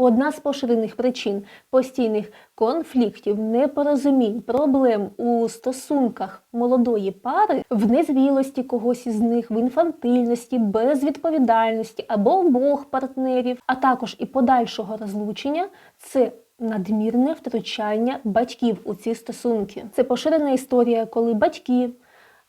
Одна з поширених причин постійних конфліктів, непорозумінь, проблем у стосунках молодої пари в незрілості когось із них, в інфантильності, безвідповідальності або обох партнерів, а також і подальшого розлучення це надмірне втручання батьків у ці стосунки. Це поширена історія, коли батьки.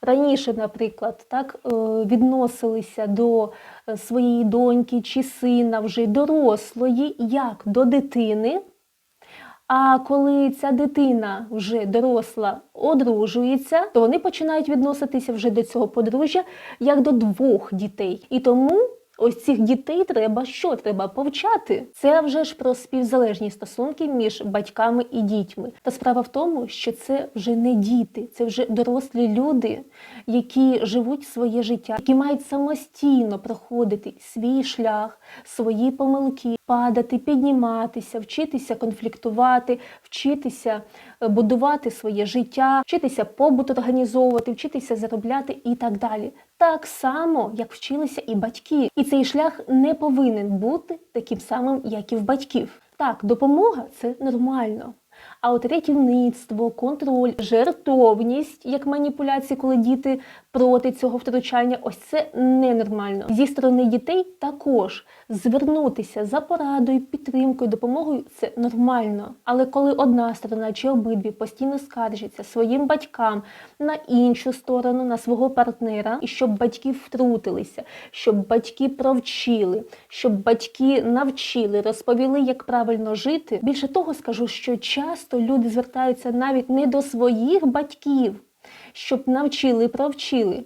Раніше, наприклад, так е, відносилися до е, своєї доньки чи сина вже дорослої, як до дитини. А коли ця дитина вже доросла одружується, то вони починають відноситися вже до цього подружжя як до двох дітей. І тому ось цих дітей треба що? Треба повчати. Це вже ж про співзалежні стосунки між батьками і дітьми. Та справа в тому, що це вже не діти, це вже дорослі люди, які живуть своє життя, які мають самостійно проходити свій шлях, свої помилки, падати, підніматися, вчитися конфліктувати, вчитися е, будувати своє життя, вчитися побут організовувати, вчитися заробляти і так далі. Так само, як вчилися і батьки. І цей шлях не повинен бути таким самим, як і в батьків. Так, допомога це нормально. А от рятівництво, контроль, жертовність як маніпуляції, коли діти проти цього втручання, ось це ненормально. Зі сторони дітей також звернутися за порадою, підтримкою, допомогою це нормально. Але коли одна сторона чи обидві постійно скаржаться своїм батькам на іншу сторону, на свого партнера, і щоб батьки втрутилися, щоб батьки провчили, щоб батьки навчили, розповіли, як правильно жити. Більше того, скажу, що часто люди звертаються навіть не до своїх батьків, щоб навчили, провчили,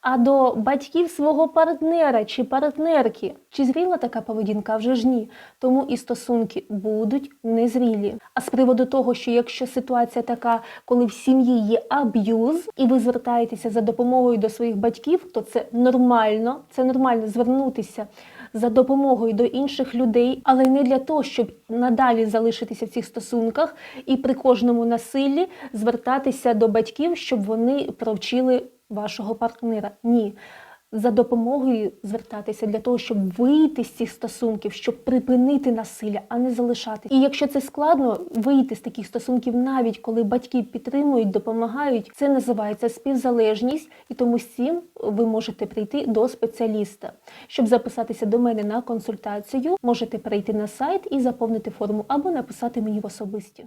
а до батьків свого партнера чи партнерки. Чи зріла така поведінка? Вже ж ні. Тому і стосунки будуть незрілі. А з приводу того, що якщо ситуація така, коли в сім'ї є аб'юз, і ви звертаєтеся за допомогою до своїх батьків, то це нормально, це нормально звернутися за допомогою до інших людей, але не для того, щоб надалі залишитися в цих стосунках і при кожному насиллі звертатися до батьків, щоб вони провчили вашого партнера. Ні. За допомогою звертатися для того, щоб вийти з цих стосунків, щоб припинити насилля, а не залишати. І якщо це складно, вийти з таких стосунків, навіть коли батьки підтримують, допомагають, це називається співзалежність, і тому цим ви можете прийти до спеціаліста. Щоб записатися до мене на консультацію, можете перейти на сайт і заповнити форму або написати мені в особисті.